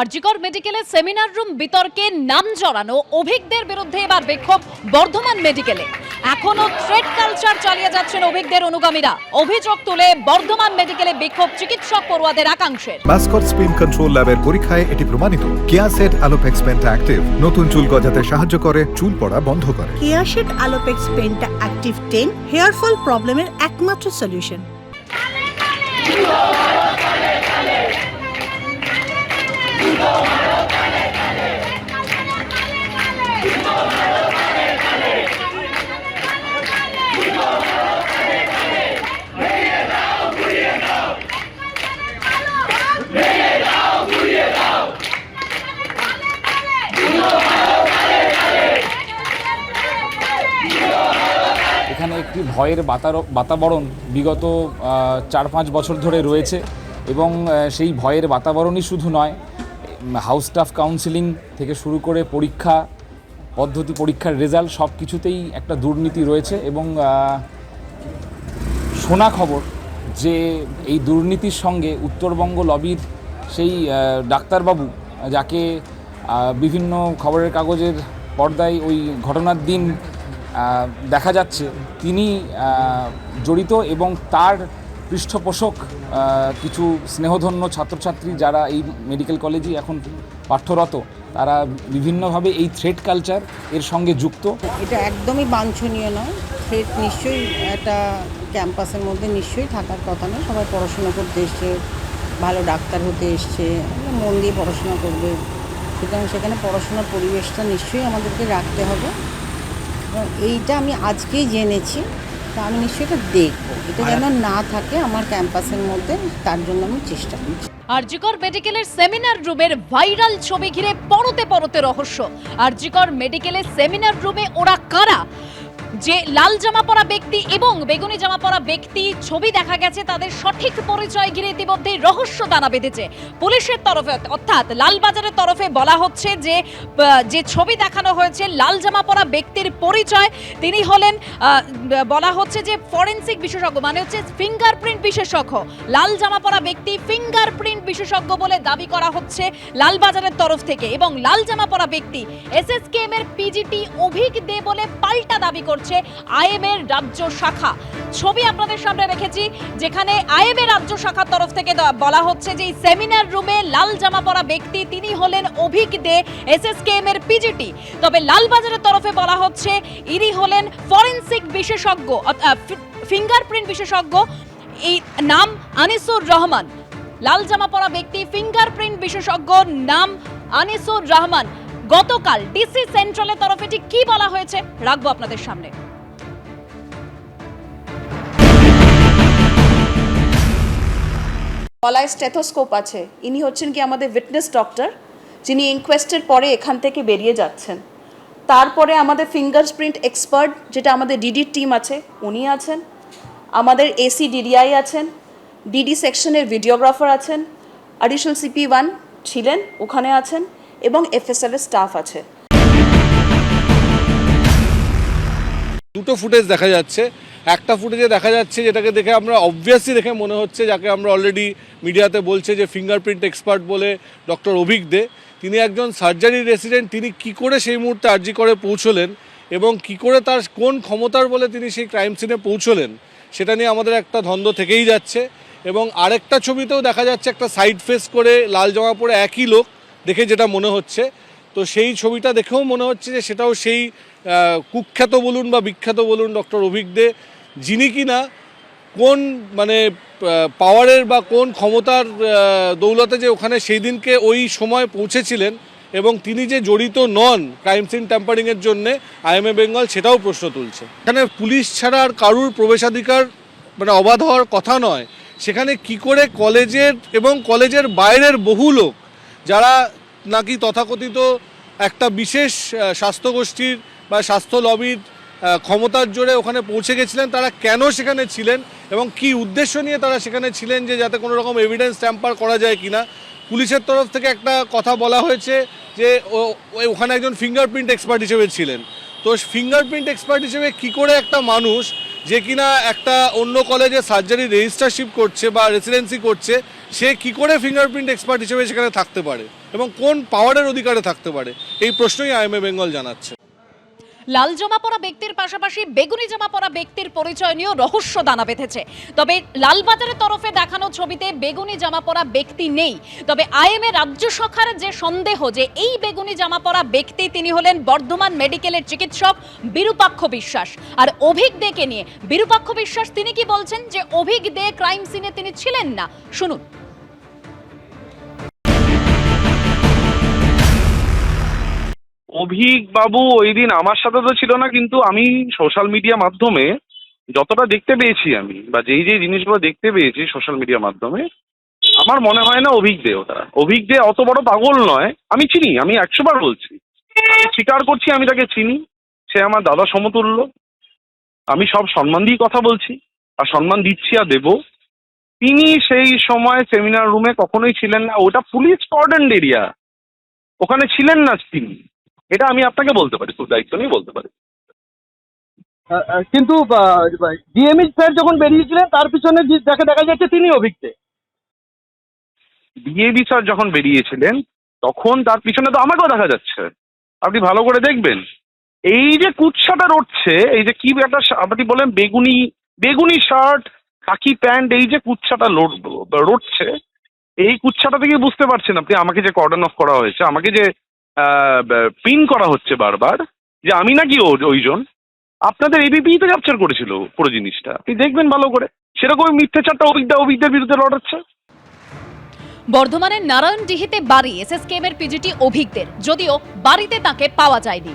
আরজিকর মেডিকেলে seminar room বিতর্কে নাম জড়ানো অভিজ্ঞদের বিরুদ্ধে এবার বিক্ষোভ বর্ধমান মেডিকেলে। এখনও থ্রেড কালচার চালিয়ে যাচ্ছেন অভিজ্ঞদের অনুগামীরা। অভিযোগ তুলে বর্ধমান মেডিকেলে বিক্ষোভ চিকিৎসক পড়ুয়াদের একাংশের মাসকট স্পিন কন্ট্রোল ল্যাবের পরীক্ষায় এটি প্রমাণিত। কেয়াসেট অ্যালোপেক্স পেন্টা অ্যাক্টিভ নতুন চুল গজাতে সাহায্য করে চুল পড়া বন্ধ করে। কেয়াশেড আলোপেক্স পেনটা অ্যাক্টিভ টেন হেয়ার ফল প্রবলেমের একমাত্র সলিউশন এখানে একটি ভয়ের বাতাবরণ বিগত চার পাঁচ বছর ধরে রয়েছে এবং সেই ভয়ের বাতাবরণই শুধু নয় হাউস স্টাফ কাউন্সিলিং থেকে শুরু করে পরীক্ষা, পদ্ধতি পরীক্ষার রেজাল্ট সব কিছুতেই একটা দুর্নীতি রয়েছে এবং শোনা খবর যে এই দুর্নীতির সঙ্গে উত্তরবঙ্গ লবির সেই ডাক্তারবাবু, যাকে বিভিন্ন খবরের কাগজের পর্দায় ওই ঘটনার দিন দেখা যাচ্ছে তিনি জড়িত এবং তার পৃষ্ঠপোষক কিছু স্নেহধন্য ছাত্রছাত্রী যারা এই মেডিকেল কলেজে এখন পাঠ্যরত, তারা বিভিন্নভাবে এই থ্রেড কালচার এর সঙ্গে যুক্ত। এটা একদমই বাঞ্ছনীয় নয়। থ্রেট নিশ্চয়ই একটা ক্যাম্পাসের মধ্যে নিশ্চয়ই থাকার কথা নয়। সবাই পড়াশোনা করতে এসছে, ভালো ডাক্তার হতে এসছে মন দিয়ে পড়াশোনা করবে। সুতরাং সেখানে পড়াশোনার পরিবেশটা নিশ্চয়ই আমাদেরকে রাখতে হবে। এবং এইটা আমি আজকেই জেনেছি তা আমি নিশ্চয়ই এটা দেখব। এটা যেন না থাকে আমার ক্যাম্পাসের মধ্যে তার জন্য আমি চেষ্টা করছি। আরজিকর মেডিকেলের সেমিনার রুমের ভাইরাল ছবি ঘিরে পরতে পরতে রহস্য। আরজিকর মেডিকেলের সেমিনার রুমে ওরা কারা? যে লাল জামা পরা ব্যক্তি এবং বেগুনি জামা পরা ব্যক্তি ছবি দেখা গেছে, তাদের সঠিক পরিচয় ঘিরে ইতিমধ্যেই রহস্য দানা বেঁধেছে পুলিশের তরফে। অর্থাৎ লালবাজারের তরফে বলা হচ্ছে যে যে ছবি দেখানো হয়েছে, লাল জামা পরা ব্যক্তির পরিচয়, তিনি হলেন বলা হচ্ছে যে ফরেন্সিক বিশেষজ্ঞ মানে হচ্ছে ফিঙ্গারপ্রিন্ট বিশেষজ্ঞ। লাল জামা পরা ব্যক্তি ফিঙ্গারপ্রিন্ট বিশেষজ্ঞ বলে দাবি করা হচ্ছে লালবাজারের তরফ থেকে এবং লাল জামা পরা ব্যক্তি এস এসএসকেএম এর পিজিটি অভিক দে বলে পাল্টা দাবি করছে। আইএম এর রাজ্য শাখা। ছবি আপনাদের সামনে রেখেছি, যেখানে আইএম এর রাজ্য শাখার তরফ থেকে বলা হচ্ছে যে সেমিনার রুমে লাল জামা পরা ব্যক্তি তিনি হলেন অভিক দে, এসএসকেএম এর পিজিটি। তবে লালবাজারের তরফে বলা হচ্ছে ইনি হলেন ফরেন্সিক বিশেষজ্ঞ ফিঙ্গারপ্রিন্ট বিশেষজ্ঞ। এই নাম আনিসুর রহমান। লাল জামা পরা ব্যক্তি, ফিঙ্গারপ্রিন্ট বিশেষজ্ঞ, নাম আনিসুর রহমান। গতকাল ডিসি সেন্ট্রালের তরফে ঠিক কি বলা হয়েছে রাখব আপনাদের সামনে। গলায় স্টেথোস্কোপ আছে। ইনি হচ্ছেন কি আমাদের উইটনেস ডক্টর যিনি ইনকোয়েস্টের পরে এখান থেকে বেরিয়ে যাচ্ছেন। তারপরে আমাদের ফিঙ্গারপ্রিন্ট এক্সপার্ট যেটা আমাদের ডিডির টিম আছে, উনি আছেন। আমাদের এসি ডিডিআই আছেন। ডিডি সেকশনের ভিডিওগ্রাফার আছেন। অ্যাডিশনাল সিপি ওয়ান ছিলেন, ওখানে আছেন। এবং এফএসএল এর স্টাফ আছে। দুটো ফুটেজ দেখা যাচ্ছে। একটা ফুটেজে দেখা যাচ্ছে যেটাকে দেখে আমরা অবভিয়াসলি দেখে মনে হচ্ছে, যাকে আমরা অলরেডি মিডিয়াতে বলছে যে ফিঙ্গারপ্রিন্ট এক্সপার্ট বলে ডক্টর অভিক দে। তিনি একজন সার্জারি রেসিডেন্ট তিনি কি করে সেই মুহূর্তে আর্জি করে পৌঁছলেন এবং কি করে তার কোন ক্ষমতার বলে তিনি সেই ক্রাইম সিনে পৌঁছলেন, সেটা নিয়ে আমাদের একটা ধন্দ থেকেই যাচ্ছে। এবং আরেকটা ছবিতেও দেখা যাচ্ছে একটা সাইড ফেস করে লাল জামা পরে একই লোক দেখে যেটা মনে হচ্ছে। তো সেই ছবিটা দেখেও মনে হচ্ছে যে সেটাও সেই কুখ্যাত বলুন বা বিখ্যাত বলুন ডক্টর অভিক দে, যিনি কিনা কোন মানে পাওয়ারের বা কোন ক্ষমতার দৌলতে যে ওখানে সেই দিনকে ওই সময় পৌঁছেছিলেন এবং তিনি যে জড়িত নন ক্রাইম সিন ট্যাম্পারিংয়ের জন্যে আইএমএ বেঙ্গল সেটাও প্রশ্ন তুলছে। এখানে পুলিশ ছাড়া আর কারুর প্রবেশাধিকার মানে অবাধ হওয়ার কথা নয়। সেখানে কি করে কলেজের এবং কলেজের বাইরের বহু লোক, যারা নাকি তথাকথিত একটা বিশেষ স্বাস্থ্যগোষ্ঠীর বা স্বাস্থ্য লবির ক্ষমতার জোরে ওখানে পৌঁছে গেছিলেন, তারা কেন সেখানে ছিলেন এবং কি উদ্দেশ্য নিয়ে তারা সেখানে ছিলেন যে যাতে কোনো রকম এভিডেন্স ট্যাম্পার করা যায় কিনা? পুলিশের তরফ থেকে একটা কথা বলা হয়েছে যে ওখানে একজন ফিঙ্গারপ্রিন্ট এক্সপার্ট হিসেবে ছিলেন। তো ফিঙ্গারপ্রিন্ট এক্সপার্ট হিসেবে কি করে একটা মানুষ যে কিনা একটা অন্য কলেজে সার্জারি রেজিস্টারশিপ করছে বা রেসিডেন্সি করছে, সে কি করে ফিঙ্গারপ্রিন্ট এক্সপার্ট হিসেবে সেখানে থাকতে পারে? এবং কোন পাওয়ারের অধিকারে থাকতে পারে? এই প্রশ্নই আইএমএ বেঙ্গল জানাচ্ছে। লাল জামা পরা ব্যক্তির পাশাপাশি বেগুনি জামা পরা ব্যক্তির পরিচয় নিয়েও রহস্য দানা বেঁধেছে। তবে লালবাজারের তরফে দেখানো ছবিতে বেগুনি জামা পরা ব্যক্তি নেই। তবে আইএমএ রাজ্য শাখার যে সন্দেহ যে এই বেগুনি জামা পরা ব্যক্তি তিনি হলেন বর্ধমান মেডিকেলের চিকিৎসক বিরূপাক্ষ বিশ্বাস। আর অভিক দেকে নিয়ে বিরূপাক্ষ বিশ্বাস তিনি কি বলছেন যে অভিক দে ক্রাইম সিনে তিনি ছিলেন না? শুনুন। অভিক বাবু ওই দিন আমার সাথে তো ছিল না, কিন্তু আমি সোশ্যাল মিডিয়া মাধ্যমে যতটা দেখতে পেয়েছি আমি, বা যেই যেই জিনিসগুলো দেখতে পেয়েছি সোশ্যাল মিডিয়া মাধ্যমে, আমার মনে হয় না অভিক দে ওটা। অভিক দে অত বড় পাগল নয়, আমি চিনি, আমি একশো বার বলছি। আমি স্বীকার করছি আমি তাকে চিনি, সে আমার দাদা সমতুল্য। আমি সব সম্মান দিয়ে কথা বলছি, আর সম্মান দিচ্ছি আর দেবো। তিনি সেই সময় সেমিনার রুমে কখনোই ছিলেন না, ওটা পুলিশ কর্ডেন্ড এরিয়া ওখানে ছিলেন না তিনি। এটা আমি আপনাকে বলতে পারি খুব দায়িত্ব নিয়ে বলতে পারি। কিন্তু ডিএমই স্যার যখন বেরিয়েছিলেন তার পিছনে যে যাকে দেখা যাচ্ছে তিনি অভিজ্ঞ। ডিএবি স্যার যখন বেরিয়েছিলেন তখন তার পিছনে তো আমাকেও দেখা যাচ্ছে। আপনি ভালো করে দেখবেন। এই যে কুৎসাটা রটছে এই যে কি একটা আপনি বলেন বেগুনি বেগুনি শার্ট খাকি প্যান্ট এই যে লোড- রটছে এই কুৎসাটা থেকে বুঝতে পারছেন আপনি আমাকে যে কর্ডন অফ করা হয়েছে আমাকে যে পিন করা হচ্ছে বারবার যে আমি নাকি ও, ওইজন। আপনাদের এবিপি তো ক্যাপচার করেছিল পুরো জিনিসটা। আপনি দেখবেন ভালো করে। সেরকমই মিথ্যাচারটা অভিজ্ঞতা অভিজ্ঞতার বিরুদ্ধে লড়াচ্ছে। বর্ধমানের নারায়ণ ডিহিতে বাড়ি এসএসকেএম এর পিজিটি অভিজ্ঞদের যদিও বাড়িতে তাকে পাওয়া যায়নি।